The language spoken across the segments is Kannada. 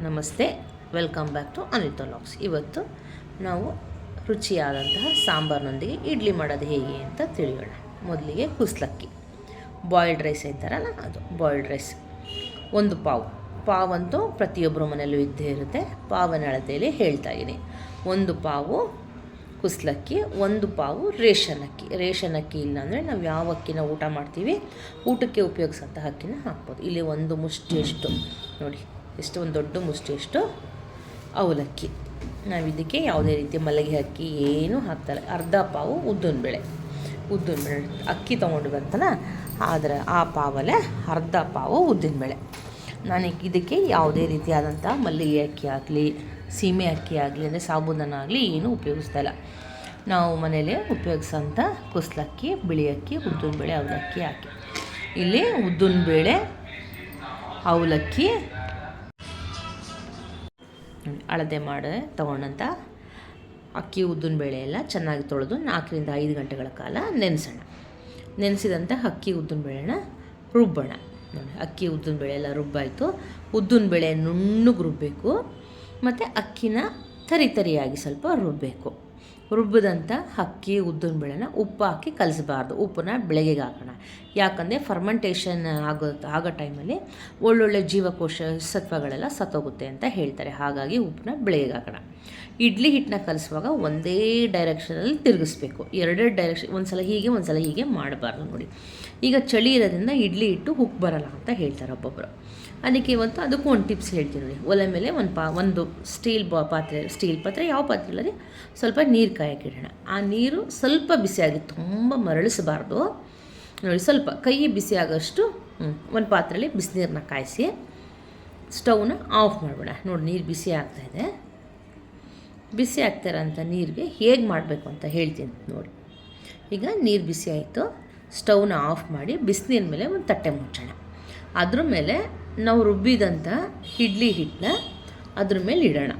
ನಮಸ್ತೆ ವೆಲ್ಕಮ್ ಬ್ಯಾಕ್ ಟು ಅನಿತಾ ಲಾಕ್ಸ್ ಇವತ್ತು ನಾವು ರುಚಿಯಾದಂತಹ ಸಾಂಬಾರಿನೊಂದಿಗೆ ಇಡ್ಲಿ ಮಾಡೋದು ಹೇಗೆ ಅಂತ ತಿಳಿಯೋಣ. ಮೊದಲಿಗೆ ಕುಸ್ಲಕ್ಕಿ. ಬಾಯ್ಲ್ಡ್ ರೈಸ್ ಅಂತಾರಲ್ಲ ಅದು ಬಾಯ್ಲ್ಡ್ ರೈಸ್ ಒಂದು ಪಾವು. ಪಾವಂತೂ ಪ್ರತಿಯೊಬ್ಬರ ಮನೆಯಲ್ಲೂ ಇದ್ದೇ ಇರುತ್ತೆ. ಪಾವನ ಅಳತೆಯಲ್ಲಿ ಹೇಳ್ತಾ ಇದ್ದೀನಿ ಒಂದು ಪಾವು ಕುಸ್ಲಕ್ಕಿ, ಒಂದು ಪಾವು ರೇಷನ್ ಅಕ್ಕಿ ರೇಷನ್ ಅಕ್ಕಿ ಇಲ್ಲ ಅಂದರೆ ನಾವು ಯಾವ ಅಕ್ಕಿನ ಊಟ ಮಾಡ್ತೀವಿ, ಊಟಕ್ಕೆ ಉಪಯೋಗಿಸೋಂಥ ಅಕ್ಕಿನ ಹಾಕ್ಬೋದು. ಇಲ್ಲಿ ಒಂದು ಮುಷ್ಟಿಯಷ್ಟು. ನೋಡಿ. ಎಷ್ಟು ಒಂದು ದೊಡ್ಡ ಮುಷ್ಟಿಯಷ್ಟು ಅವಲಕ್ಕಿ. ನಾವು ಇದಕ್ಕೆ ಯಾವುದೇ ರೀತಿ ಮಲ್ಲಿಗೆ ಅಕ್ಕಿ ಏನೂ ಹಾಕ್ತಾರೆ ಅರ್ಧ ಪಾವು ಉದ್ದಿನ ಬೇಳೆ ಉದ್ದಿನ ಬೇಳೆ ಅಕ್ಕಿ ತೊಗೊಂಡು ಬಂತಲ್ಲ ಆದರೆ ಆ ಪಾವಲ್ಲೇ ಅರ್ಧ ಪಾವು ಉದ್ದಿನ ಬೇಳೆ ನಾನು ಇದಕ್ಕೆ ಯಾವುದೇ ರೀತಿಯಾದಂಥ ಮಲ್ಲಿಗೆ ಅಕ್ಕಿ ಆಗಲಿ, ಸೀಮೆ ಅಕ್ಕಿ ಆಗಲಿ, ಅಂದರೆ ಸಾಬೂದನ ಆಗಲಿ ಏನೂ ಉಪಯೋಗಿಸ್ತಾ ಇಲ್ಲ. ನಾವು ಮನೇಲಿ ಉಪಯೋಗಿಸೋಂಥ ಕುಸ್ಲಕ್ಕಿ, ಬಿಳಿ ಅಕ್ಕಿ ಉದ್ದಿನ ಬೇಳೆ ಅವಲಕ್ಕಿ ಹಾಕಿ. ಇಲ್ಲಿ ಉದ್ದಿನ ಬೇಳೆ ಅವಲಕ್ಕಿ ಅಳತೆ ಮಾಡಿ ತೊಗೊಂಡಂತ ಅಕ್ಕಿ ಉದ್ದಿನ ಬೇಳೆ ಎಲ್ಲ ಚೆನ್ನಾಗಿ ತೊಳೆದು ನಾಲ್ಕರಿಂದ ಐದು ಗಂಟೆಗಳ ಕಾಲ ನೆನೆಸೋಣ. ನೆನೆಸಿದಂಥ ಅಕ್ಕಿ ಉದ್ದಿನ ಬೇಳೆನ ರುಬ್ಬೋಣ. ನೋಡಿ, ಅಕ್ಕಿ ಉದ್ದಿನ ಬೇಳೆ ಎಲ್ಲ ರುಬ್ಬಾಯಿತು. ಉದ್ದಿನ ಬೇಳೆ ನುಣ್ಣಗೆ ರುಬ್ಬಬೇಕು. ಮತ್ತು ಅಕ್ಕಿನ ತರಿ ತರಿಯಾಗಿ ಸ್ವಲ್ಪ ರುಬ್ಬಬೇಕು. ರುಬ್ಬಿದಂಥ ಅಕ್ಕಿ, ಉದ್ದಿನ ಬೇಳೆನ ಉಪ್ಪು ಹಾಕಿ ಕಲಿಸಬಾರ್ದು. ಉಪ್ಪನ್ನ ಬೆಳಗ್ಗೆಗೆ ಹಾಕೋಣ. ಯಾಕಂದರೆ ಫರ್ಮೆಂಟೇಷನ್ ಆಗೋ ಆಗೋ ಟೈಮಲ್ಲಿ ಒಳ್ಳೊಳ್ಳೆ ಜೀವಕೋಶ, ಸತ್ವಗಳೆಲ್ಲ ಸತ್ತೋಗುತ್ತೆ ಅಂತ ಹೇಳ್ತಾರೆ. ಹಾಗಾಗಿ ಉಪ್ಪನ್ನ ಬೆಳಗ್ಗೆಗೆ ಹಾಕೋಣ. ಇಡ್ಲಿ ಹಿಟ್ಟನ್ನ ಕಲಿಸುವಾಗ ಒಂದೇ ಡೈರೆಕ್ಷನಲ್ಲಿ ತಿರುಗಿಸ್ಬೇಕು. ಎರಡೆರಡು ಡೈರೆಕ್ಷನ್ ಒಂದು ಸಲ ಹೀಗೆ ಒಂದು ಸಲ ಹೀಗೆ ಮಾಡಬಾರ್ದು ನೋಡಿ. ಈಗ ಚಳಿ ಇರೋದ್ರಿಂದ ಇಡ್ಲಿ ಹಿಟ್ಟು ಹುಕ್ ಬರಲ್ಲ ಅಂತ ಹೇಳ್ತಾರೆ ಒಬ್ಬೊಬ್ಬರು ಅದಕ್ಕೆ ಇವತ್ತು ಅದಕ್ಕೂ ಒಂದು ಟಿಪ್ಸ್ ಹೇಳ್ತೀನಿ ನೋಡಿ. ಒಲೆ ಮೇಲೆ ಒಂದು ಪಾ, ಒಂದು ಸ್ಟೀಲ್ ಬಾ, ಪಾತ್ರೆ ಸ್ಟೀಲ್ ಪಾತ್ರೆ, ಯಾವ ಪಾತ್ರೆ ಇಲ್ಲದೆ ಸ್ವಲ್ಪ ನೀರು ಕಾಯಕ್ಕಿಡೋಣ. ಆ ನೀರು ಸ್ವಲ್ಪ ಬಿಸಿಯಾಗಿ ತುಂಬ ಮರಳಿಸಬಾರ್ದು. ನೋಡಿ, ಸ್ವಲ್ಪ ಕೈ ಬಿಸಿ ಆಗೋಷ್ಟು ಒಂದು ಪಾತ್ರೆಯಲ್ಲಿ ಬಿಸಿನೀರನ್ನ ಕಾಯಿಸಿ ಸ್ಟವ್ನ ಆಫ್ ಮಾಡಬೇಡ ನೋಡಿ, ನೀರು ಬಿಸಿ ಆಗ್ತಾಯಿದೆ ಬಿಸಿ ಆಗ್ತಾರಂಥ ನೀರಿಗೆ ಹೇಗೆ ಮಾಡಬೇಕು ಅಂತ ಹೇಳ್ತೀನಿ ನೋಡಿ. ಈಗ ನೀರು ಬಿಸಿ ಆಯಿತು. ಸ್ಟವ್ನ ಆಫ್ ಮಾಡಿ ಬಿಸಿನೀರ ಮೇಲೆ ಒಂದು ತಟ್ಟೆ ಮುಚ್ಚೋಣ. ಅದ್ರ ಮೇಲೆ ನಾವು ರುಬ್ಬಿದಂಥ ಇಡ್ಲಿ ಹಿಟ್ಟನ್ನ ಅದ್ರ ಮೇಲೆ ಇಡೋಣ.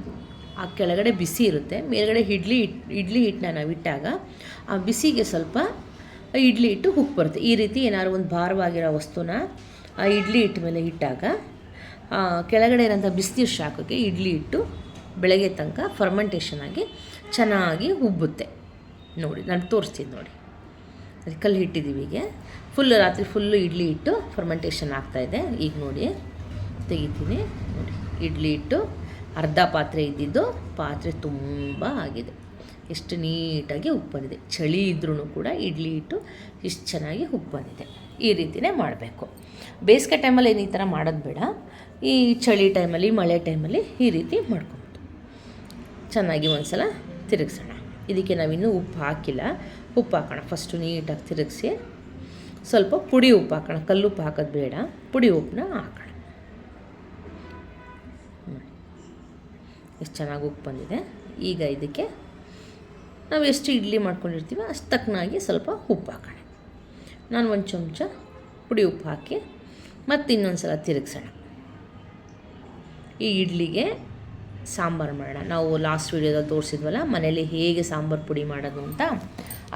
ಆ ಕೆಳಗಡೆ ಬಿಸಿ ಇರುತ್ತೆ. ಮೇಲ್ಗಡೆ ಇಡ್ಲಿ ಇಡ್ಲಿ ಹಿಟ್ಟನ್ನ ನಾವು ಇಟ್ಟಾಗ ಆ ಬಿಸಿಗೆ ಸ್ವಲ್ಪ ಇಡ್ಲಿ ಹಿಟ್ಟು ಹುಕ್ ಬರುತ್ತೆ. ಈ ರೀತಿ ಏನಾದ್ರು ಒಂದು ಭಾರವಾಗಿರೋ ವಸ್ತುನ ಆ ಇಡ್ಲಿ ಹಿಟ್ಟು ಮೇಲೆ ಇಟ್ಟಾಗ ಕೆಳಗಡೆ ಇರೋಂಥ ಬಿಸಿನೀರು ಶಾಖಕ್ಕೆ ಇಡ್ಲಿ ಹಿಟ್ಟು ಬೆಳಗ್ಗೆ ತನಕ ಫರ್ಮೆಂಟೇಷನ್ ಆಗಿ ಚೆನ್ನಾಗಿ ಉಬ್ಬುತ್ತೆ. ನೋಡಿ, ನಾನು ತೋರಿಸ್ತೀನಿ ನೋಡಿ. ಅದು ಕಲ್ಲು ಇಟ್ಟಿದ್ದೀವಿ ಈಗ ಫುಲ್ಲು ರಾತ್ರಿ ಫುಲ್ಲು ಇಡ್ಲಿ ಇಟ್ಟು ಫರ್ಮೆಂಟೇಷನ್ ಆಗ್ತಾಯಿದೆ ಈಗ ನೋಡಿ, ತೆಗಿತೀನಿ. ನೋಡಿ, ಇಡ್ಲಿ ಇಟ್ಟು ಅರ್ಧ ಪಾತ್ರೆ ಇದ್ದಿದ್ದು ಪಾತ್ರೆ ತುಂಬ ಆಗಿದೆ. ಎಷ್ಟು ನೀಟಾಗಿ ಉಪ್ಪು ಬಂದಿದೆ. ಚಳಿ ಇದ್ರೂ ಕೂಡ ಇಡ್ಲಿ ಇಟ್ಟು ಇಷ್ಟು ಚೆನ್ನಾಗಿ ಉಪ್ಪು ಬಂದಿದೆ. ಈ ರೀತಿಯೇ ಮಾಡಬೇಕು. ಬೇಸಿಗೆ ಟೈಮಲ್ಲಿ ಏನು ಈ ಥರ ಮಾಡೋದು ಬೇಡ. ಈ ಚಳಿ ಟೈಮಲ್ಲಿ ಮಳೆ ಟೈಮಲ್ಲಿ ಈ ರೀತಿ ಮಾಡ್ಕೊಬೋದು. ಚೆನ್ನಾಗಿ ಒಂದು ಸಲ ತಿರುಗಿಸೋಣ. ಇದಕ್ಕೆ ನಾವಿನ್ನೂ ಉಪ್ಪು ಹಾಕಿಲ್ಲ. ಉಪ್ಪು ಹಾಕೋಣ. ಫಸ್ಟು ನೀಟಾಗಿ ತಿರುಗಿಸಿ, ಸ್ವಲ್ಪ ಪುಡಿ ಉಪ್ಪು ಹಾಕೋಣ. ಕಲ್ಲುಪ್ಪು ಹಾಕೋದು ಬೇಡ. ಪುಡಿ ಉಪ್ಪನ್ನ ಹಾಕೋಣ. ಎಷ್ಟು ಚೆನ್ನಾಗಿ ಉಪ್ಪು ಬಂದಿದೆ. ಈಗ ಇದಕ್ಕೆ ನಾವು ಎಷ್ಟು ಇಡ್ಲಿ ಮಾಡ್ಕೊಂಡಿರ್ತೀವೋ ಅಷ್ಟು ತಕ್ಕನಾಗಿ ಸ್ವಲ್ಪ ಉಪ್ಪು ಹಾಕೋಣ. ನಾನು ಒಂದು ಚಮಚ ಪುಡಿ ಉಪ್ಪು ಹಾಕಿ ಮತ್ತು ಇನ್ನೊಂದು ಸಲ ತಿರುಗಿಸೋಣ. ಈ ಇಡ್ಲಿಗೆ ಸಾಂಬಾರು ಮಾಡೋಣ. ನಾವು ಲಾಸ್ಟ್ ವೀಡಿಯೋದಲ್ಲಿ ತೋರಿಸಿದ್ವಲ್ಲ, ಮನೇಲಿ ಹೇಗೆ ಸಾಂಬಾರು ಪುಡಿ ಮಾಡೋದು ಅಂತ.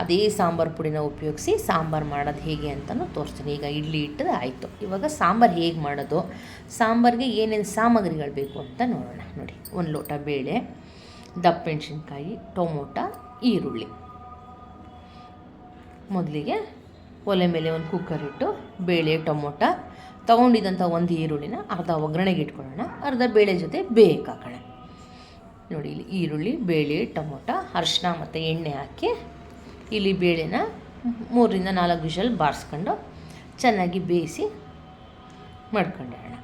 ಅದೇ ಸಾಂಬಾರು ಪುಡಿನ ಉಪಯೋಗಿಸಿ ಸಾಂಬಾರು ಮಾಡೋದು ಹೇಗೆ ಅಂತಲೂ ತೋರಿಸ್ತೀನಿ. ಈಗ ಇಡ್ಲಿ ಇಟ್ಟರೆ ಆಯಿತು. ಇವಾಗ ಸಾಂಬಾರು ಹೇಗೆ ಮಾಡೋದು? ಸಾಂಬಾರಿಗೆ ಏನೇನು ಸಾಮಗ್ರಿಗಳು ಬೇಕು ಅಂತ ನೋಡೋಣ. ನೋಡಿ, ಒಂದು ಲೋಟ ಬೇಳೆ, ದಪ್ಪ ಮೆಣಸಿನ್ಕಾಯಿ, ಟೊಮೊಟ, ಈರುಳ್ಳಿ. ಮೊದಲಿಗೆ ಒಲೆ ಮೇಲೆ ಒಂದು ಕುಕ್ಕರ್ ಇಟ್ಟು ಬೇಳೆ, ಟೊಮೊಟ ತೊಗೊಂಡಿದ್ದಂಥ ಒಂದು ಈರುಳ್ಳಿನ ಅರ್ಧ ಒಗ್ಗರಣೆಗೆ ಇಟ್ಕೊಳ್ಳೋಣ. ಅರ್ಧ ಬೇಳೆ ಜೊತೆ ಬೇಯಕ್ಕೆ ಹಾಕೋಣ. ನೋಡಿ, ಇಲ್ಲಿ ಈರುಳ್ಳಿ, ಬೇಳೆ, ಟೊಮೊಟ ಅರಿಶಿನ ಮತ್ತು ಎಣ್ಣೆ ಹಾಕಿ ಇಲ್ಲಿ ಬೇಳೆನ ಮೂರರಿಂದ ನಾಲ್ಕು ವಿಷಲ್ ಬಾರಿಸ್ಕೊಂಡು ಚೆನ್ನಾಗಿ ಬೇಯಿಸಿ ಮಾಡ್ಕೊಂಡಿರೋಣ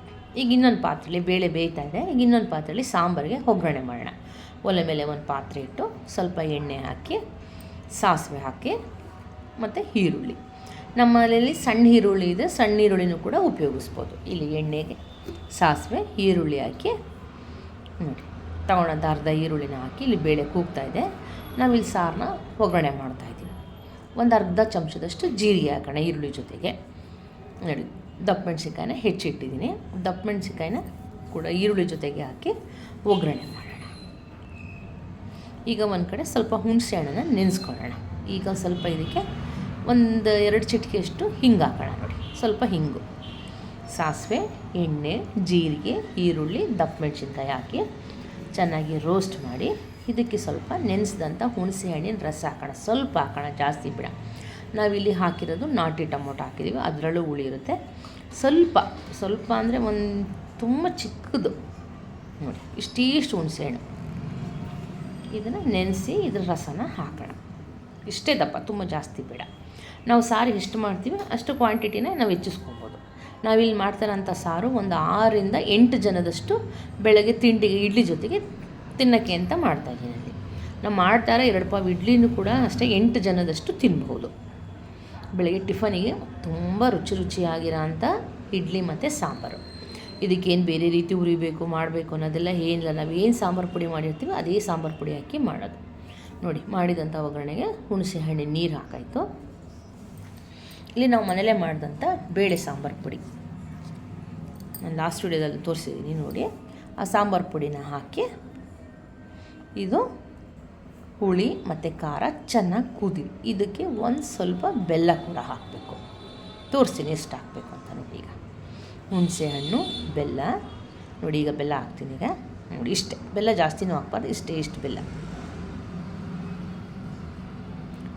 ಈಗ ಇನ್ನೊಂದು ಪಾತ್ರೆಲಿ ಬೇಳೆ ಬೇಯ್ತಾ ಇದೆ. ಈಗ ಇನ್ನೊಂದು ಪಾತ್ರೆಲಿ ಸಾಂಬಾರಿಗೆ ಒಗ್ಗರಣೆ ಮಾಡೋಣ. ಒಲೆ ಮೇಲೆ ಒಂದು ಪಾತ್ರೆ ಇಟ್ಟು ಸ್ವಲ್ಪ ಎಣ್ಣೆ ಹಾಕಿ, ಸಾಸಿವೆ ಹಾಕಿ, ಮತ್ತು ಈರುಳ್ಳಿ. ನಮ್ಮ ಸಣ್ಣ ಈರುಳ್ಳಿ ಇದೆ. ಸಣ್ಣ ಈರುಳ್ಳಿನೂ ಕೂಡ ಉಪಯೋಗಿಸ್ಬೋದು. ಇಲ್ಲಿ ಎಣ್ಣೆಗೆ ಸಾಸಿವೆ, ಈರುಳ್ಳಿ ಹಾಕಿ, ನೋಡಿ, ತಗೊಂಡಂಥ ಅರ್ಧ ಈರುಳ್ಳಿನ ಹಾಕಿ ಇಲ್ಲಿ ಬೇಳೆ ಕೂಗ್ತಾ ಇದೆ. ನಾವಿಲ್ಲಿ ಸಾರನ್ನ ಒಗ್ಗರಣೆ ಮಾಡ್ತಾಯಿದ್ದೀವಿ ಒಂದು ಅರ್ಧ ಚಮಚದಷ್ಟು ಜೀರಿಗೆ ಹಾಕೋಣ, ಈರುಳ್ಳಿ ಜೊತೆಗೆ. ನೋಡಿ, ದಪ್ಪ ಮೆಣಸಿನ್ಕಾಯಿನ ಹೆಚ್ಚಿಟ್ಟಿದ್ದೀನಿ. ದಪ್ಪ ಮೆಣಸಿನ್ಕಾಯಿನ ಕೂಡ ಈರುಳ್ಳಿ ಜೊತೆಗೆ ಹಾಕಿ ಒಗ್ಗರಣೆ ಮಾಡೋಣ. ಈಗ ಒಂದು ಕಡೆ ಸ್ವಲ್ಪ ಹುಣಸೆ ಹಣ್ಣನ್ನು ನೆನೆಸ್ಕೊಳ್ಳೋಣ. ಈಗ ಸ್ವಲ್ಪ ಇದಕ್ಕೆ ಒಂದು ಎರಡು ಚಿಟಿಕೆಯಷ್ಟು ಹಿಂಗೆ ಹಾಕೋಣ ನೋಡಿ. ಸ್ವಲ್ಪ ಹಿಂಗು. ಸಾಸಿವೆ, ಎಣ್ಣೆ, ಜೀರಿಗೆ, ಈರುಳ್ಳಿ, ದಪ್ಪ ಮೆಣಸಿನ್ಕಾಯಿ ಹಾಕಿ ಚೆನ್ನಾಗಿ ರೋಸ್ಟ್ ಮಾಡಿ ಇದಕ್ಕೆ ಸ್ವಲ್ಪ ನೆನೆಸಿದಂಥ ಹುಣಸೆ ಹಣ್ಣಿನ ರಸ ಹಾಕೋಣ. ಸ್ವಲ್ಪ ಹಾಕೋಣ, ಜಾಸ್ತಿ ಬಿಡ. ನಾವಿಲ್ಲಿ ಹಾಕಿರೋದು ನಾಟಿ ಟೊಮೊಟೊ ಹಾಕಿದ್ದೀವಿ. ಅದರಲ್ಲೂ ಉಳಿರುತ್ತೆ ಸ್ವಲ್ಪ ಸ್ವಲ್ಪ ಅಂದರೆ ಒಂದು ತುಂಬ ಚಿಕ್ಕದು. ನೋಡಿ, ಇಷ್ಟಿಷ್ಟು ಹುಣಸೆಹಣ್ಣು ಇದನ್ನು ನೆನೆಸಿ ಇದ್ರ ರಸನ ಹಾಕೋಣ. ಇಷ್ಟೇ ದಪ್ಪ, ತುಂಬ ಜಾಸ್ತಿ ಬೇಡ. ನಾವು ಸಾರು ಎಷ್ಟು ಮಾಡ್ತೀವಿ ಅಷ್ಟು ಕ್ವಾಂಟಿಟಿನ ನಾವು ಹೆಚ್ಚಿಸ್ಕೊಬೋದು. ನಾವಿಲ್ಲಿ ಮಾಡ್ತಾರಂಥ ಸಾರು ಒಂದು ಆರರಿಂದ ಎಂಟು ಜನದಷ್ಟು ಬೆಳಗ್ಗೆ ತಿಂಡಿಗೆ, ಇಡ್ಲಿ ಜೊತೆಗೆ ತಿನ್ನೋಕ್ಕೆ ಅಂತ ಮಾಡ್ತಾಯಿದ್ದೀನಿ ಅಲ್ಲಿ ನಾವು ಮಾಡ್ತಾರೆ ಎರಡು ಪಾವು ಇಡ್ಲಿನೂ ಕೂಡ ಅಷ್ಟೇ ಎಂಟು ಜನದಷ್ಟು ತಿನ್ಬೋದು ಬೆಳಗ್ಗೆ ಟಿಫನಿಗೆ ತುಂಬ ರುಚಿ ರುಚಿಯಾಗಿರೋ ಅಂಥ ಇಡ್ಲಿ ಮತ್ತು ಸಾಂಬಾರು. ಇದಕ್ಕೇನು ಬೇರೆ ರೀತಿ ಉರಿಬೇಕು ಮಾಡಬೇಕು ಅನ್ನೋದೆಲ್ಲ ಏನಿಲ್ಲ. ನಾವು ಏನು ಸಾಂಬಾರು ಪುಡಿ ಮಾಡಿರ್ತೀವಿ ಅದೇ ಸಾಂಬಾರು ಪುಡಿ ಹಾಕಿ ಮಾಡೋದು. ನೋಡಿ ಮಾಡಿದಂಥ ಒಗ್ಗರಣೆಗೆ ಹುಣಸೆ ಹಣ್ಣಿನ ನೀರು ಹಾಕಾಯಿತು. ಇಲ್ಲಿ ನಾವು ಮನೇಲೇ ಮಾಡಿದಂಥ ಬೇಳೆ ಸಾಂಬಾರು ಪುಡಿ. ನಾನು ಲಾಸ್ಟ್ ವಿಡಿಯೋದಲ್ಲಿ ತೋರಿಸಿದ್ದೀನಿ ನೋಡಿ. ಆ ಸಾಂಬಾರು ಪುಡಿನ ಹಾಕಿ ಇದು ಹುಳಿ ಮತ್ತು ಖಾರ ಚೆನ್ನಾಗಿ ಕುದಿ ಇದಕ್ಕೆ ಒಂದು ಸ್ವಲ್ಪ ಬೆಲ್ಲ ಕೂಡ ಹಾಕಬೇಕು. ತೋರಿಸ್ತೀನಿ ಎಷ್ಟು ಹಾಕಬೇಕು ಅಂತ ನೋಡಿ ಈಗ. ಹುಣಸೆ ಹಣ್ಣು, ಬೆಲ್ಲ. ನೋಡಿ ಈಗ ಬೆಲ್ಲ ಹಾಕ್ತೀನಿ ಈಗ. ನೋಡಿ ಇಷ್ಟೇ. ಬೆಲ್ಲ ಜಾಸ್ತಿನೂ ಹಾಕ್ಬಾರ್ದು, ಇಷ್ಟೇ ಇಷ್ಟು ಬೆಲ್ಲ.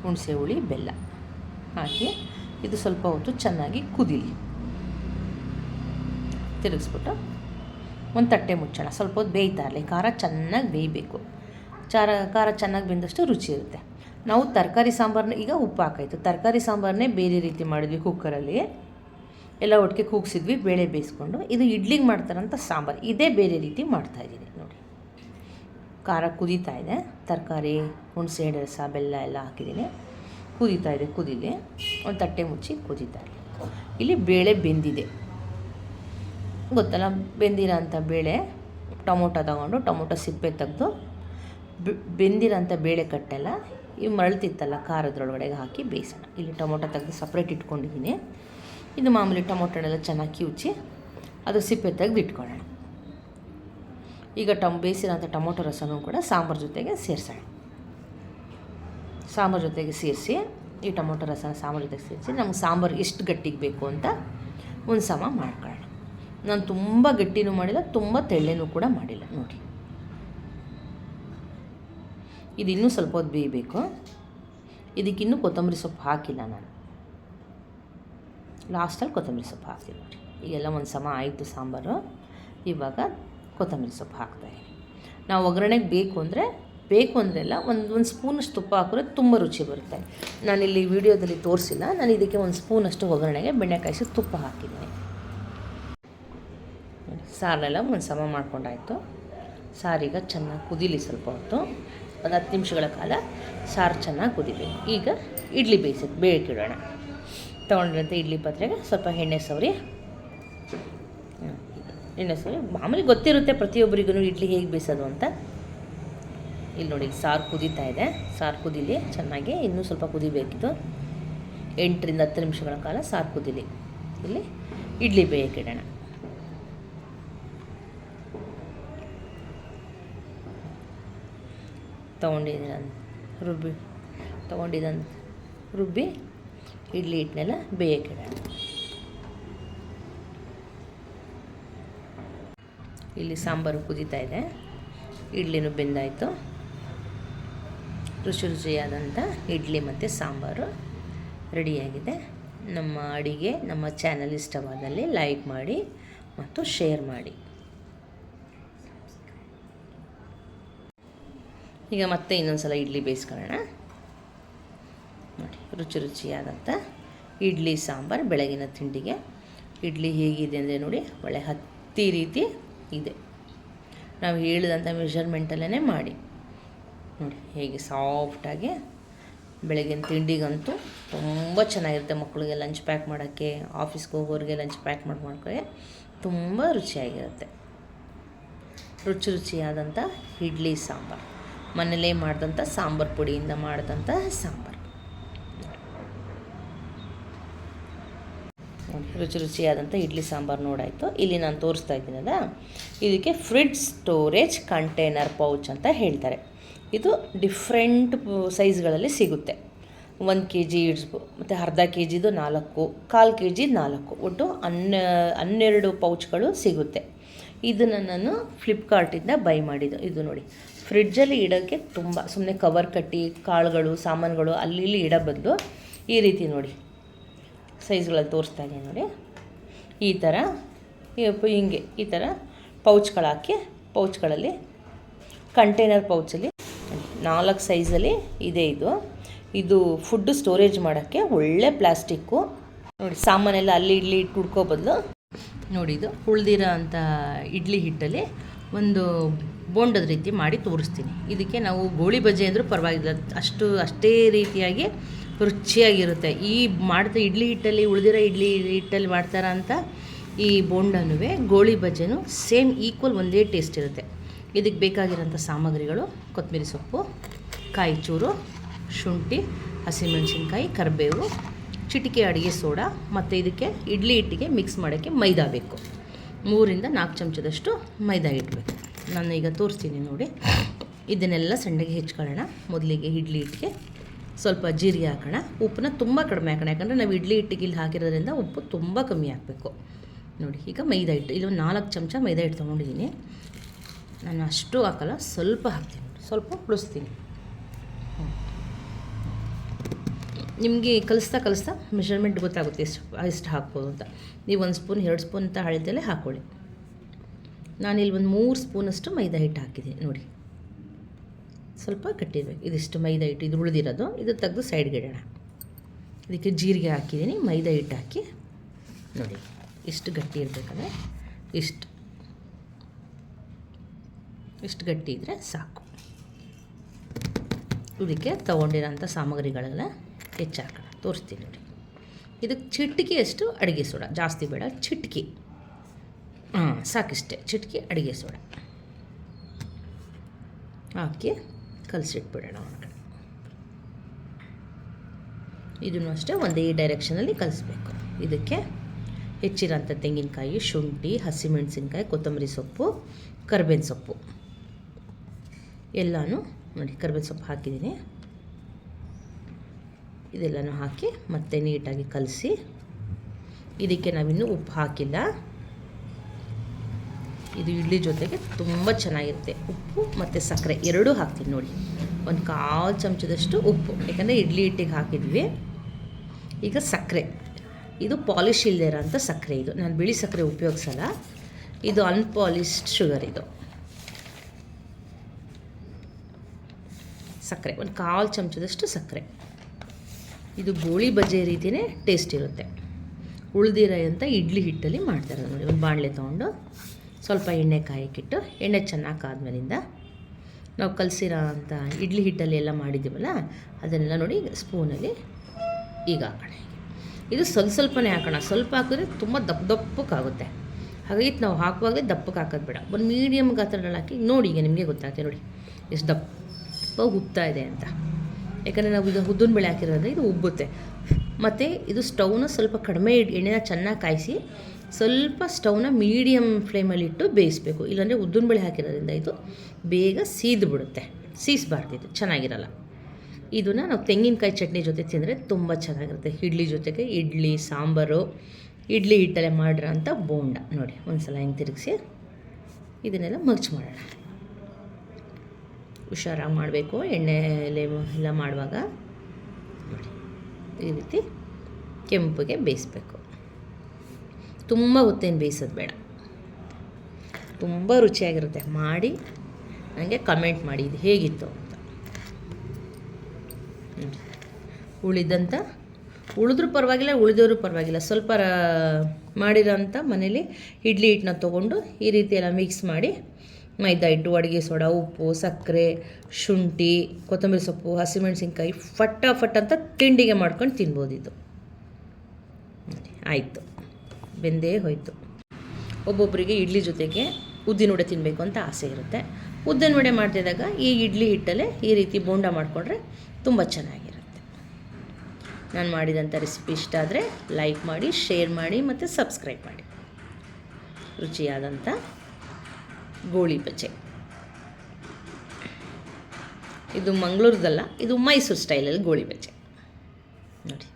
ಹುಣಸೆ ಹುಳಿ, ಬೆಲ್ಲ. ಹಾಕಿ ಇದು ಸ್ವಲ್ಪ ಹೊತ್ತು ಚೆನ್ನಾಗಿ ಕುದಿಲಿ. ತಿರುಗಿಸ್ಬಿಟ್ಟು ಒಂದು ತಟ್ಟೆ ಮುಚ್ಚೋಣ. ಸ್ವಲ್ಪ ಹೊತ್ತು ಬೇಯ್ತಾ ಇರಲಿ. ಖಾರ ಚೆನ್ನಾಗಿ ಬೇಯಬೇಕು. ಚಾರ, ಖಾರ ಚೆನ್ನಾಗಿ ಬೆಂದಷ್ಟು ರುಚಿ ಇರುತ್ತೆ. ನಾವು ತರಕಾರಿ ಸಾಂಬಾರನ್ನ ಈಗ ಉಪ್ಪು ಹಾಕಾಯಿತು. ತರಕಾರಿ ಸಾಂಬಾರನ್ನೇ ಬೇರೆ ರೀತಿ ಮಾಡಿದ್ವಿ ಕುಕ್ಕರಲ್ಲಿ. ಎಲ್ಲ ಒಟ್ಟಿಗೆ ಕೂಗಿಸಿದ್ವಿ, ಬೇಳೆ ಬೇಯಿಸ್ಕೊಂಡು. ಇದು ಇಡ್ಲಿಗೆ ಮಾಡ್ತಾರಂಥ ಸಾಂಬಾರು. ಇದೇ ಬೇರೆ ರೀತಿ ಮಾಡ್ತಾಯಿದ್ದೀನಿ ನೋಡಿ. ಖಾರ ಕುದೀತಾ ಇದೆ. ತರಕಾರಿ, ಹುಣಸೆ ರಸ ಬೆಲ್ಲ ಎಲ್ಲ ಹಾಕಿದ್ದೀನಿ. ಕುದೀತಾ ಇದೆ, ಕುದೀಲಿ. ಒಂದು ತಟ್ಟೆ ಮುಚ್ಚಿ ಕುದೀತಾ ಇದೆ. ಇಲ್ಲಿ ಬೇಳೆ ಬೆಂದಿದೆ. ಗೊತ್ತಲ್ಲ, ಬೆಂದಿರೋ ಅಂಥ ಬೇಳೆ ಟೊಮೊಟೊ ತಗೊಂಡು, ಟೊಮೊಟೊ ಸಿಪ್ಪೆ ತೆಗೆದು ಬೆಂದಿರೋಂಥ ಬೇಳೆ ಕಟ್ಟೆಲ್ಲ ಈ ಮರಳ್ತಿತ್ತಲ್ಲ ಖಾರದ್ರೊಳಗಡೆಗೆ ಹಾಕಿ ಬೇಯಿಸೋಣ. ಇಲ್ಲಿ ಟೊಮೊಟೊ ತೆಗೆದು ಸಪ್ರೇಟ್ ಇಟ್ಕೊಂಡಿದ್ದೀನಿ. ಇದು ಮಾಮೂಲಿ ಟೊಮೊಟೊನೆಲ್ಲ ಚೆನ್ನಾಗಿ ಕಿವುಚಿ ಅದು ಸಿಪ್ಪೆ ತೆಗೆದು ಇಟ್ಕೊಳ್ಳೋಣ. ಈಗ ಟಮ್, ಬೇಯಿಸಿರೋಂಥ ಟೊಮೊಟೊ ರಸನೂ ಕೂಡ ಸಾಂಬಾರು ಜೊತೆಗೆ ಸೇರಿಸೋಣ. ಸಾಂಬಾರು ಜೊತೆಗೆ ಸೇರಿಸಿ ಈ ಟೊಮೊಟೊ ರಸನ ಸಾಂಬಾರು ಜೊತೆಗೆ ಸೇರಿಸಿ ನಮ್ಗೆ ಸಾಂಬಾರು ಎಷ್ಟು ಗಟ್ಟಿಗೆ ಬೇಕು ಅಂತ ಒಂದು ಸಮ ಮಾಡ್ಕೊಳ್ಳೋಣ. ನಾನು ತುಂಬ ಗಟ್ಟಿನೂ ಮಾಡಿಲ್ಲ, ತುಂಬ ತೆಳ್ಳೇನೂ ಕೂಡ ಮಾಡಿಲ್ಲ, ನೋಡಿ. ಇದು ಇನ್ನೂ ಸ್ವಲ್ಪ ಹೊತ್ತು ಬೇಯಬೇಕು. ಇದಕ್ಕಿನ್ನೂ ಕೊತ್ತಂಬರಿ ಸೊಪ್ಪು ಹಾಕಿಲ್ಲ ನಾನು. ಲಾಸ್ಟಲ್ಲಿ ಕೊತ್ತಂಬರಿ ಸೊಪ್ಪು ಹಾಕ್ತೀನಿ ನೋಡಿ. ಈಗೆಲ್ಲ ಒಂದು ಸಮ ಆಯಿತು ಸಾಂಬಾರು. ಇವಾಗ ಕೊತ್ತಂಬರಿ ಸೊಪ್ಪು ಹಾಕ್ತಾಯಿದ್ದೀನಿ ನಾವು ಒಗ್ಗರಣೆಗೆ ಬೇಕು ಅಂದರೆ, ಬೇಕು ಅಂದ್ರೆಲ್ಲ ಒಂದು ಒಂದು ಸ್ಪೂನಷ್ಟು ತುಪ್ಪ ಹಾಕಿದ್ರೆ ತುಂಬ ರುಚಿ ಬರುತ್ತೆ. ನಾನಿಲ್ಲಿ ವಿಡಿಯೋದಲ್ಲಿ ತೋರಿಸಿಲ್ಲ. ನಾನು ಇದಕ್ಕೆ ಒಂದು ಸ್ಪೂನಷ್ಟು ಒಗ್ಗರಣೆಗೆ ಬೆಣ್ಣೆಕಾಯಿಸಿ ತುಪ್ಪ ಹಾಕಿದ್ದೀನಿ. ಸಾರನ್ನೆಲ್ಲ ಒಂದು ಸಮ ಮಾಡ್ಕೊಂಡಾಯಿತು. ಸಾರೀಗ ಚೆನ್ನಾಗಿ ಕುದೀಲಿ ಸ್ವಲ್ಪ ಹೊತ್ತು. ಒಂದು ಹತ್ತು ನಿಮಿಷಗಳ ಕಾಲ ಸಾರು ಚೆನ್ನಾಗಿ ಕುದಿಬೇಕು. ಈಗ ಇಡ್ಲಿ ಬೇಯಿಸೋದು ಬೇಯಕ್ಕಿಡೋಣ ತೊಗೊಂಡಿರೋಂಥ ಇಡ್ಲಿ ಪಾತ್ರೆಗೆ ಸ್ವಲ್ಪ ಎಣ್ಣೆ ಸವರಿ. ಎಣ್ಣೆ ಸವರಿ. ಮಾಮೂಲಿ ಗೊತ್ತಿರುತ್ತೆ ಪ್ರತಿಯೊಬ್ಬರಿಗೂ ಇಡ್ಲಿ ಹೇಗೆ ಬೇಯಿಸೋದು ಅಂತ. ಇಲ್ಲಿ ನೋಡಿ, ಸಾರು ಕುದೀತಾ ಇದೆ. ಸಾರು ಕುದೀಲಿ, ಚೆನ್ನಾಗಿ ಇನ್ನೂ ಸ್ವಲ್ಪ ಕುದಿಬೇಕಿತ್ತು. ಎಂಟರಿಂದ ಹತ್ತು ನಿಮಿಷಗಳ ಕಾಲ ಸಾರು ಕುದೀಲಿ. ಇಲ್ಲಿ ಇಡ್ಲಿ ಬೇಯಕ್ಕಿಡೋಣ ತೊಗೊಂಡಿದ್ದೀನಿ ರುಬ್ಬಿ, ತೊಗೊಂಡಿದ್ದಂತ. ರುಬ್ಬಿ ಇಡ್ಲಿ ಹಿಟ್ಟನ್ನೆಲ್ಲ ಬೇಯಕ್ಕಿಡೋಣ ಇಲ್ಲಿ ಸಾಂಬಾರು ಕುದೀತಾ ಇದೆ. ಇಡ್ಲಿನೂ ಬೆಂದಾಯಿತು. ರುಚಿ ರುಚಿಯಾದಂಥ ಇಡ್ಲಿ ಮತ್ತು ಸಾಂಬಾರು ರೆಡಿಯಾಗಿದೆ. ನಮ್ಮ ಅಡಿಗೆ ನಮ್ಮ ಚಾನಲ್ ಇಷ್ಟವಾದಲ್ಲಿ ಲೈಕ್ ಮಾಡಿ ಮತ್ತು ಶೇರ್ ಮಾಡಿ. ಈಗ ಮತ್ತೆ ಇನ್ನೊಂದು ಸಲ ಇಡ್ಲಿ ಬೇಯಿಸ್ಕೊಳ್ಳೋಣ. ನೋಡಿ, ರುಚಿ ರುಚಿಯಾದಂಥ ಇಡ್ಲಿ ಸಾಂಬಾರು ಬೆಳಗಿನ ತಿಂಡಿಗೆ. ಇಡ್ಲಿ ಹೇಗಿದೆ ಅಂದರೆ ನೋಡಿ, ಒಳ್ಳೆ ಹತ್ತಿ ರೀತಿ ಇದೆ. ನಾವು ಹೇಳಿದಂಥ ಮೆಷರ್ಮೆಂಟಲ್ಲೇ ಮಾಡಿ. ನೋಡಿ, ಹೇಗೆ ಸಾಫ್ಟಾಗಿ ಬೆಳಗಿನ ತಿಂಡಿಗಂತೂ ತುಂಬ ಚೆನ್ನಾಗಿರುತ್ತೆ. ಮಕ್ಕಳಿಗೆ ಲಂಚ್ ಪ್ಯಾಕ್ ಮಾಡೋಕ್ಕೆ ಆಫೀಸ್ಗೆ ಹೋಗೋರಿಗೆ ಲಂಚ್ ಪ್ಯಾಕ್ ಮಾಡಿ ಮಾಡ್ಕೊಳ್ಳಿ ತುಂಬ ರುಚಿಯಾಗಿರುತ್ತೆ. ರುಚಿ ರುಚಿಯಾದಂಥ ಇಡ್ಲಿ ಸಾಂಬಾರು. ಮನೇಲೇ ಮಾಡಿದಂಥ ಸಾಂಬಾರು ಪುಡಿಯಿಂದ ಮಾಡಿದಂಥ ಸಾಂಬಾರು. ರುಚಿ ರುಚಿಯಾದಂಥ ಇಡ್ಲಿ ಸಾಂಬಾರು ನೋಡಾಯಿತು. ಇಲ್ಲಿ ನಾನು ತೋರಿಸ್ತಾ ಇದ್ದೀನಲ್ಲ, ಇದಕ್ಕೆ ಫ್ರಿಡ್ಜ್ ಸ್ಟೋರೇಜ್ ಕಂಟೈನರ್ ಪೌಚ್ ಅಂತ ಹೇಳ್ತಾರೆ. ಇದು ಡಿಫ್ರೆಂಟ್ ಸೈಜ್ಗಳಲ್ಲಿ ಸಿಗುತ್ತೆ. ಒಂದು ಕೆ ಜಿ ಇಡ್ಸ್ಬು, ಮತ್ತು ಅರ್ಧ ಕೆ ಜಿದು ನಾಲ್ಕು, ಕಾಲು ಕೆ ಜಿ ನಾಲ್ಕು, ಒಟ್ಟು ಹನ್ನ, ಹನ್ನೆರಡು ಪೌಚ್ಗಳು ಸಿಗುತ್ತೆ. ಇದನ್ನು ನಾನು ಫ್ಲಿಪ್ಕಾರ್ಟಿಂದ ಬೈ ಮಾಡಿದ್ದು. ಇದು ನೋಡಿ ಫ್ರಿಡ್ಜಲ್ಲಿ ಇಡೋಕ್ಕೆ ತುಂಬ ಸುಮ್ಮನೆ ಕವರ್ ಕಟ್ಟಿ, ಕಾಳುಗಳು, ಸಾಮಾನುಗಳು ಅಲ್ಲಿ ಇಲ್ಲಿ ಬದಲು ಈ ರೀತಿ ನೋಡಿ. ಸೈಜ್ಗಳಲ್ಲಿ ತೋರಿಸ್ತಾ ಇದ್ದೀನಿ ನೋಡಿ. ಈ ಥರ ಹಿಂಗೆ, ಈ ಥರ ಪೌಚ್ಗಳು ಹಾಕಿ, ಪೌಚ್ಗಳಲ್ಲಿ, ಕಂಟೈನರ್ ಪೌಚಲ್ಲಿ, ನಾಲ್ಕು ಸೈಜಲ್ಲಿ ಇದೆ ಇದು. ಇದು ಫುಡ್ ಸ್ಟೋರೇಜ್ ಮಾಡೋಕ್ಕೆ ಒಳ್ಳೆ ಪ್ಲಾಸ್ಟಿಕ್ಕು. ನೋಡಿ, ಸಾಮಾನೆಲ್ಲ ಅಲ್ಲಿ ಇಡ್ಲಿ ಇಟ್ಟು ಬದಲು, ನೋಡಿ ಇದು ಉಳ್ದಿರೋ ಅಂಥ ಇಡ್ಲಿ ಹಿಟ್ಟಲ್ಲಿ ಒಂದು ಬೋಂಡದ ರೀತಿ ಮಾಡಿ ತೋರಿಸ್ತೀನಿ. ಇದಕ್ಕೆ ನಾವು ಗೋಳಿ ಬಜ್ಜಿ ಅಂದರೂ ಪರವಾಗಿಲ್ಲ. ಅಷ್ಟು, ಅಷ್ಟೇ ರೀತಿಯಾಗಿ ರುಚಿಯಾಗಿರುತ್ತೆ. ಈ ಮಾಡ್ತಾ ಇಡ್ಲಿ ಹಿಟ್ಟಲ್ಲಿ, ಉಳಿದಿರೋ ಇಡ್ಲಿ ಹಿಟ್ಟಲ್ಲಿ ಮಾಡ್ತಾರ ಅಂತ ಈ ಬೋಂಡನೂ ಗೋಳಿ ಬಜ್ಜೆನೂ ಸೇಮ್ ಈಕ್ವಲ್ ಒಂದೇ ಟೇಸ್ಟ್ ಇರುತ್ತೆ. ಇದಕ್ಕೆ ಬೇಕಾಗಿರೋಂಥ ಸಾಮಗ್ರಿಗಳು ಕೊತ್ತಂಬರಿ ಸೊಪ್ಪು, ಕಾಯಿ ಚೂರು, ಶುಂಠಿ, ಹಸಿಮೆಣಸಿನ್ಕಾಯಿ, ಕರಿಬೇವು, ಚಿಟಿಕೆ ಅಡುಗೆ ಸೋಡಾ ಮತ್ತು ಇದಕ್ಕೆ ಇಡ್ಲಿ ಹಿಟ್ಟಿಗೆ ಮಿಕ್ಸ್ ಮಾಡೋಕ್ಕೆ ಮೈದಾ ಬೇಕು. ಮೂರಿಂದ ನಾಲ್ಕು ಚಮಚದಷ್ಟು ಮೈದಾ ಇಡಬೇಕು ನಾನು ಈಗ ತೋರಿಸ್ತೀನಿ ನೋಡಿ. ಇದನ್ನೆಲ್ಲ ಸಣ್ಣಗೆ ಹೆಚ್ಕೊಳ್ಳೋಣ. ಮೊದಲಿಗೆ ಇಡ್ಲಿ ಹಿಟ್ಟಿಗೆ ಸ್ವಲ್ಪ ಜೀರಿಗೆ ಹಾಕೋಣ. ಉಪ್ಪನ್ನ ತುಂಬ ಕಡಿಮೆ ಹಾಕೋಣ. ಯಾಕಂದರೆ ನಾವು ಇಡ್ಲಿ ಹಿಟ್ಟಿಗೆ ಇಲ್ಲಿ ಹಾಕಿರೋದ್ರಿಂದ ಉಪ್ಪು ತುಂಬ ಕಮ್ಮಿ ಹಾಕಬೇಕು. ನೋಡಿ, ಈಗ ಮೈದಾ ಹಿಟ್ಟು. ಒಂದು ನಾಲ್ಕು ಚಮಚ ಮೈದಾ ಹಿಟ್ಟು ತೊಗೊಂಡಿದ್ದೀನಿ. ನಾನು ಅಷ್ಟು ಹಾಕಲ್ಲ, ಸ್ವಲ್ಪ ಹಾಕ್ತೀನಿ ಸ್ವಲ್ಪ ಉಳಿಸ್ತೀನಿ. ನಿಮಗೆ ಕಲಿಸ್ತಾ ಕಲಿಸ್ತಾ ಮೆಷರ್ಮೆಂಟ್ ಗೊತ್ತಾಗುತ್ತೆ ಎಷ್ಟು ಎಷ್ಟು ಹಾಕ್ಬೋದು ಅಂತ. ನೀವು ಒಂದು ಸ್ಪೂನ್ ಎರಡು ಸ್ಪೂನ್ ಅಂತ ಹೇಳಿದಲ್ಲೇ ಹಾಕ್ಕೊಳ್ಳಿ ನಾನಿಲ್ಲಿ ಒಂದು ಮೂರು ಸ್ಪೂನಷ್ಟು ಮೈದಾ ಹಿಟ್ಟು ಹಾಕಿದ್ದೀನಿ ನೋಡಿ. ಸ್ವಲ್ಪ ಕಟ್ಟಿರ್ಬೇಕು. ಇದಿಷ್ಟು ಮೈದಾ ಹಿಟ್ಟು, ಇದು ಉಳಿದಿರೋದು. ಇದು ತೆಗೆದು ಸೈಡ್ಗೆ ಇಡೋಣ. ಇದಕ್ಕೆ ಜೀರಿಗೆ ಹಾಕಿದ್ದೀನಿ, ಮೈದಾ ಹಿಟ್ಟು ಹಾಕಿ, ನೋಡಿ. ಇಷ್ಟು ಗಟ್ಟಿ ಇರಬೇಕಂದ್ರೆ, ಇಷ್ಟು. ಇಷ್ಟು ಗಟ್ಟಿ ಇದ್ದರೆ ಸಾಕು. ಇದಕ್ಕೆ ತೊಗೊಂಡಿರೋಂಥ ಸಾಮಗ್ರಿಗಳೆಲ್ಲ ಹೆಚ್ಚಾಕೋಣ. ತೋರಿಸ್ತೀನಿ ನೋಡಿ. ಇದಕ್ಕೆ ಚಿಟಿಕೆಯಷ್ಟು ಅಡುಗೆ ಸೋಡ, ಜಾಸ್ತಿ ಬೇಡ, ಚಿಟಿಕೆ. ಸಾಕಿಷ್ಟೇ. ಚಿಟಕಿ, ಅಡುಗೆ ಸೋಡ ಹಾಕಿ ಕಲಸಿಟ್ಬಿಡೋಣ ಒಳಗಡೆ ಇದನ್ನು ಅಷ್ಟೇ ಒಂದೇ ಡೈರೆಕ್ಷನಲ್ಲಿ ಕಲಿಸ್ಬೇಕು. ಇದಕ್ಕೆ ಹೆಚ್ಚಿರೋಂಥ ತೆಂಗಿನಕಾಯಿ, ಶುಂಠಿ, ಹಸಿಮೆಣಸಿನ್ಕಾಯಿ, ಕೊತ್ತಂಬರಿ ಸೊಪ್ಪು, ಕರ್ಬೇವಿನ ಸೊಪ್ಪು. ಎಲ್ಲನೂ ನೋಡಿ, ಕರ್ಬೇವಿನ ಸೊಪ್ಪು ಹಾಕಿದ್ದೀನಿ. ಇದೆಲ್ಲನೂ ಹಾಕಿ ಮತ್ತೆ ನೀಟಾಗಿ ಕಲಸಿ, ಇದಕ್ಕೆ ನಾವಿನ್ನೂ ಉಪ್ಪು ಹಾಕಿಲ್ಲ. ಇದು ಇಡ್ಲಿ ಜೊತೆಗೆ ತುಂಬ ಚೆನ್ನಾಗಿರುತ್ತೆ. ಉಪ್ಪು ಮತ್ತು ಸಕ್ಕರೆ ಎರಡೂ ಹಾಕ್ತೀನಿ ನೋಡಿ. ಒಂದು ಕಾಲು ಚಮಚದಷ್ಟು ಉಪ್ಪು. ಯಾಕಂದರೆ ಇಡ್ಲಿ ಹಿಟ್ಟಿಗೆ ಹಾಕಿದ್ವಿ. ಈಗ ಸಕ್ಕರೆ. ಇದು ಪಾಲಿಶ್ ಇಲ್ಲದೆ ಇರೋಂಥ ಸಕ್ಕರೆ ಇದು. ನಾನು ಬಿಳಿ ಸಕ್ಕರೆ ಉಪಯೋಗಿಸಲ್ಲ. ಇದು ಅನ್ಪಾಲಿಶ್ಡ್ ಶುಗರ್ ಇದು. ಸಕ್ಕರೆ. ಒಂದು ಕಾಲು ಚಮಚದಷ್ಟು ಸಕ್ಕರೆ. ಇದು ಗೋಳಿ ಬಜ್ಜೆ ರೀತಿಯೇ ಟೇಸ್ಟ್ ಇರುತ್ತೆ. ಉಳ್ದಿರೋ ಅಂತ ಇಡ್ಲಿ ಹಿಟ್ಟಲ್ಲಿ ಮಾಡ್ತಾರೆ ನೋಡಿ. ಒಂದು ಬಾಣಲೆ ತೊಗೊಂಡು. ಸ್ವಲ್ಪ ಎಣ್ಣೆ ಕಾಯಕ್ಕಿಟ್ಟು ಎಣ್ಣೆ ಚೆನ್ನಾಗಿ ಕಾದ್ಮೇಲಿಂದ ನಾವು ಕಲಸಿರೋ ಅಂಥ ಇಡ್ಲಿ ಹಿಟ್ಟಲ್ಲಿ ಎಲ್ಲ ಮಾಡಿದ್ದೀವಲ್ಲ, ಅದನ್ನೆಲ್ಲ ನೋಡಿ ಸ್ಪೂನಲ್ಲಿ ಈಗ ಹಾಕೋಣ ಇದು ಸ್ವಲ್ಪ ಸ್ವಲ್ಪನೇ ಹಾಕೋಣ. ಸ್ವಲ್ಪ ಹಾಕಿದ್ರೆ ತುಂಬ ದಪ್ಪ ದಪ್ಪಕ್ಕಾಗುತ್ತೆ. ಹಾಗಾಗಿ ನಾವು ಹಾಕುವಾಗ ದಪ್ಪಕ್ಕೆ ಹಾಕೋದು ಬೇಡ. ಒಂದು ಮೀಡಿಯಮ್ ಗಾತ್ರದಲ್ಲಿ ಹಾಕಿ ನೋಡಿ ಈಗ ನಿಮಗೆ ಗೊತ್ತಾಗುತ್ತೆ ನೋಡಿ. ಎಷ್ಟು ದಪ್ಪ ಉಬ್ತಾ ಇದೆ ಅಂತ. ಯಾಕಂದರೆ ನಾವು ಈಗ ಉದ್ದಿನ ಬೆಳೆ ಹಾಕಿರೋದ್ರೆ ಇದು ಉಬ್ಬುತ್ತೆ. ಮತ್ತು ಇದು ಸ್ಟವ್ನ ಸ್ವಲ್ಪ ಕಡಿಮೆ ಎಣ್ಣೆನ ಚೆನ್ನಾಗಿ ಕಾಯಿಸಿ ಸ್ವಲ್ಪ ಸ್ಟವ್ನ ಮೀಡಿಯಮ್ ಫ್ಲೇಮಲ್ಲಿಟ್ಟು ಬೇಯಿಸಬೇಕು. ಇಲ್ಲಾಂದರೆ ಉದ್ದಿನ ಬೇಳೆ ಹಾಕಿರೋದ್ರಿಂದ ಇದು ಬೇಗ ಸೀದು ಬಿಡುತ್ತೆ ಚೆನ್ನಾಗಿರಲ್ಲ. ಇದನ್ನು ನಾವು ತೆಂಗಿನಕಾಯಿ ಚಟ್ನಿ ಜೊತೆ ತಿಂದರೆ ತುಂಬ ಚೆನ್ನಾಗಿರುತ್ತೆ. ಇಡ್ಲಿ ಜೊತೆಗೆ ಇಡ್ಲಿ, ಸಾಂಬಾರು, ಇಡ್ಲಿ ಹಿಟ್ಟಲ್ಲೇ ಮಾಡಿರೋ ಅಂಥ ಬೋಂಡ. ನೋಡಿ ಒಂದು ಸಲ ಹಿಂಗೆ ತಿರುಗಿಸಿ. ಇದನ್ನೆಲ್ಲ ಮಗ್ಚ್ ಮಾಡೋಣ. ಹುಷಾರಾಗಿ ಮಾಡಬೇಕು. ಎಣ್ಣೆಲೆ ಎಲ್ಲ ಮಾಡುವಾಗ ನೋಡಿ, ಈ ರೀತಿ ಕೆಂಪಗೆ ಬೇಯಿಸ್ಬೇಕು. ತುಂಬ ಹೊತ್ತೇನು ಬೇಯಿಸೋದು ಬೇಡ. ತುಂಬ ರುಚಿಯಾಗಿರುತ್ತೆ. ಮಾಡಿ ನನಗೆ ಕಮೆಂಟ್ ಮಾಡಿ, ಇದು ಹೇಗಿತ್ತು ಅಂತ. ಉಳಿದಂಥ ಉಳಿದ್ರೂ ಪರವಾಗಿಲ್ಲ ಉಳಿದವರು ಪರವಾಗಿಲ್ಲ. ಸ್ವಲ್ಪ ಮಾಡಿರೋಂಥ ಮನೇಲಿ ಇಡ್ಲಿ ಹಿಟ್ಟನ್ನ ತೊಗೊಂಡು ಈ ರೀತಿ ಎಲ್ಲ ಮಿಕ್ಸ್ ಮಾಡಿ, ಮೈದಾ ಹಿಟ್ಟು, ಅಡುಗೆ ಸೋಡಾ, ಉಪ್ಪು, ಸಕ್ಕರೆ, ಶುಂಠಿ, ಕೊತ್ತಂಬರಿ ಸೊಪ್ಪು, ಹಸಿಮೆಣಸಿನ್ಕಾಯಿ ಫಟಾಫಟ್ ಅಂತ ತಿಂಡಿಗೆ ಮಾಡ್ಕೊಂಡು ತಿನ್ಬೋದು ಆಯಿತು. ಬೆಂದೇ ಹೋಯಿತು. ಒಬ್ಬೊಬ್ಬರಿಗೆ ಇಡ್ಲಿ ಜೊತೆಗೆ ಉದ್ದಿನ ವಡೆ ತಿನ್ನಬೇಕು ಅಂತ ಆಸೆ ಇರುತ್ತೆ. ಉದ್ದಿನ ವಡೆ ಮಾಡ್ತಿದ್ದಾಗ ಈ ಇಡ್ಲಿ ಹಿಟ್ಟಲ್ಲೇ ಈ ರೀತಿ ಬೋಂಡ ಮಾಡಿಕೊಂಡ್ರೆ ತುಂಬ ಚೆನ್ನಾಗಿರುತ್ತೆ. ನಾನು ಮಾಡಿದಂಥ ರೆಸಿಪಿ ಇಷ್ಟ ಆದರೆ ಲೈಕ್ ಮಾಡಿ ಶೇರ್ ಮಾಡಿ ಮತ್ತು ಸಬ್ಸ್ಕ್ರೈಬ್ ಮಾಡಿ. ರುಚಿಯಾದಂಥ ಗೋಳಿ ಬಜೆ. ಇದು ಮಂಗಳೂರದಲ್ಲ, ಇದು ಮೈಸೂರು ಸ್ಟೈಲಲ್ಲಿ ಗೋಳಿ ಬಜೆ. ನೋಡಿ,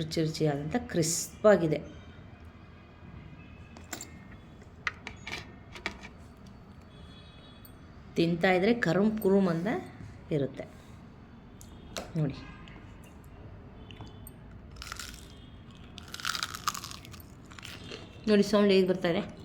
ರುಚಿ ರುಚಿಯಾದಂಥ ಕ್ರಿಸ್ಪಾಗಿದೆ ತಿಂತಾ ಇದ್ರೆ ಕರುಮ್ ಕುರುಮ್ ಅಂತ ಇರುತ್ತೆ. ನೋಡಿ. ನೋಡಿ ಸೌಂಡ್ ಹೇಗೆ ಬರ್ತಾ ಇದೆ?